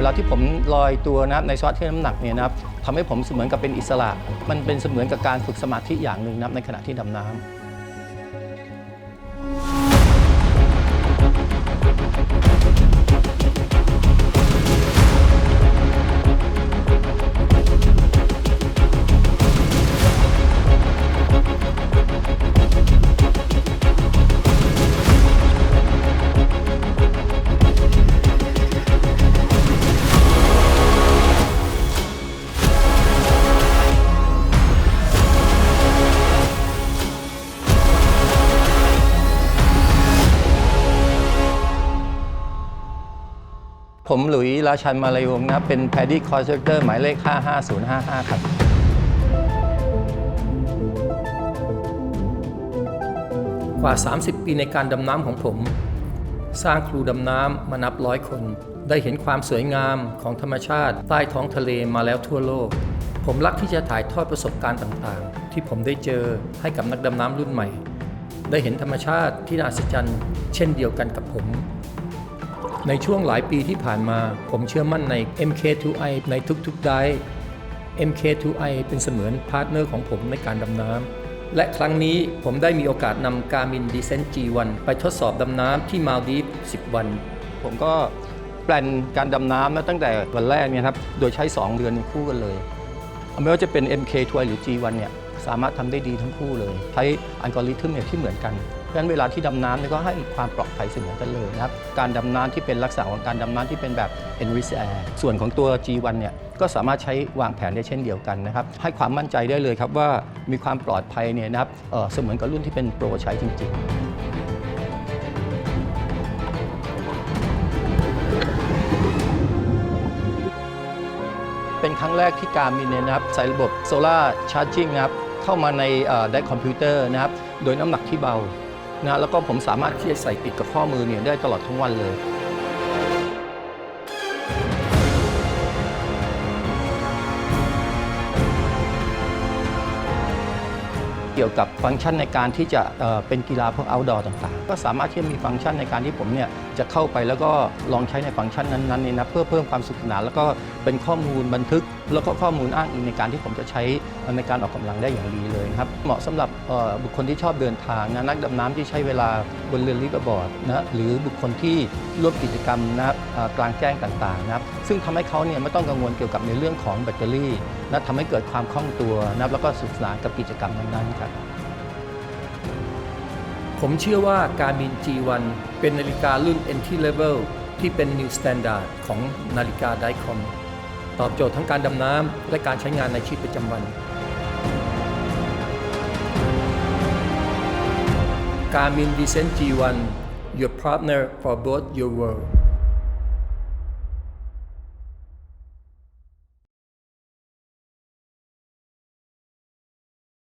เวลาที่ผมลอยตัวนะครับในสภาวะที่น้ำหนักเนี่ยนะครับทำให้ผมเสมือนกับเป็นอิสระ มันเป็นเสมือนกับการฝึกสมาธิอย่างหนึ่งนะครับในขณะที่ดำน้ำ ผมหลุยส์ราชันมาลายวงศ์นะครับ เป็น Paddy c o n s t r u c t o r หมายเลข 55055 ครับ กว่า 30 ปีในการดำน้ำของผม สร้างครูดำน้ำมานับร้อยคน ได้เห็นความสวยงามของธรรมชาติ ใต้ท้องทะเลมาแล้วทั่วโลก ผมรักที่จะถ่ายทอดประสบการณ์ต่างๆ ที่ผมได้เจอให้กับนักดำน้ำรุ่นใหม่ ได้เห็นธรรมชาติที่น่าอัศจรรย์ เช่นเดียวกันกับผม ในช่วงหลายปีที่ผ่านมา ผมเชื่อมั่นใน MK2I ในทุกๆได้ MK2I เป็นเสมือนพาร์ทเนอร์ของผมในการดำน้ำ และครั้งนี้ผมได้มีโอกาสนำ Garmin Descent G1 ไปทดสอบดำน้ำที่มาลดีฟส์10 วัน ผมก็แปลนการดำน้ำนะตั้งแต่วันแรกเนี่ยครับ โดยใช้ 2 เดือนคู่กันเลยไม่ว่าจะเป็น MK ทหรือ G1 เนี่ยสามารถทำได้ดีทั้งคู่เลย ใช้อัลกอริทึมเนี่ยที่เหมือนกัน เพราะฉะนั้นเวลาที่ดำน้ำเนี่ยก็ให้ความปลอดภัยเสมอกันเลยนะครับ การดำน้ำที่เป็นลักษณะของการดำน้ำที่เป็นแบบ Enrich Air ส่วนของตัว G1 เนี่ยก็สามารถใช้วางแผนได้เช่นเดียวกันนะครับ ให้ความมั่นใจได้เลยครับว่ามีความปลอดภัยเนี่ยนะครับเเสมือนกับรุ่นที่เป็นโปรใช้จริง ๆเป็นครั้งแรกที่การมินเนี่ยนะครับใส่ระบบโซลาร์ชาร์จิ่งนะครับเข้ามาในไดคอมพิวเตอร์นะครับโดยน้ำหนักที่เบา นะแล้วก็ผมสามารถที่จะใส่ติดกับข้อมือเนี่ยได้ตลอดทั้งวันเลย กี่ยวกับฟังก์ชันในการที่จะเเป็นกีฬาพวก outdoor ต่างๆ ก็สามารถที่จะมีฟังก์ชันในการที่ผมเนี่ยจะเข้าไปแล้วก็ลองใช้ในฟังก์ชันนั้นๆเนี่ยนะเพื่อเพิ่มความสุขสนานแล้วก็เป็นข้อมูลบันทึก แล้วก็ข้อมูลอ้างอิงในการที่ผมจะใช้ในการออกกำลังได้อย่างดีเลยนะครับเหมาะสำหรับบุคคลที่ชอบเดินทางนะนักดำน้ำที่ใช้เวลาบนเรือลิฟต์บอร์ดนะหรือบุคคลที่ร่วมกิจกรรมนะกลางแจ้งต่างๆนะครับซึ่งทำให้เขาเนี่ยไม่ต้องกังวลเกี่ยวกับในเรื่องของแบตเตอรี่นะทำให้เกิดความคล่องตัวนะแล้วก็สนุขสนานกับกิจกรรมนั้นๆครับ ผมเชื่อว่า Garmin G1 เป็นนาฬิการุ่น Entry Level ที่เป็น New Standard ของนาฬิกาไดคอมตอบโจทย์ทั้งการดำน้ำและการใช้งานในชีวิตประจำวัน Garmin Descent G1 your partner for both your world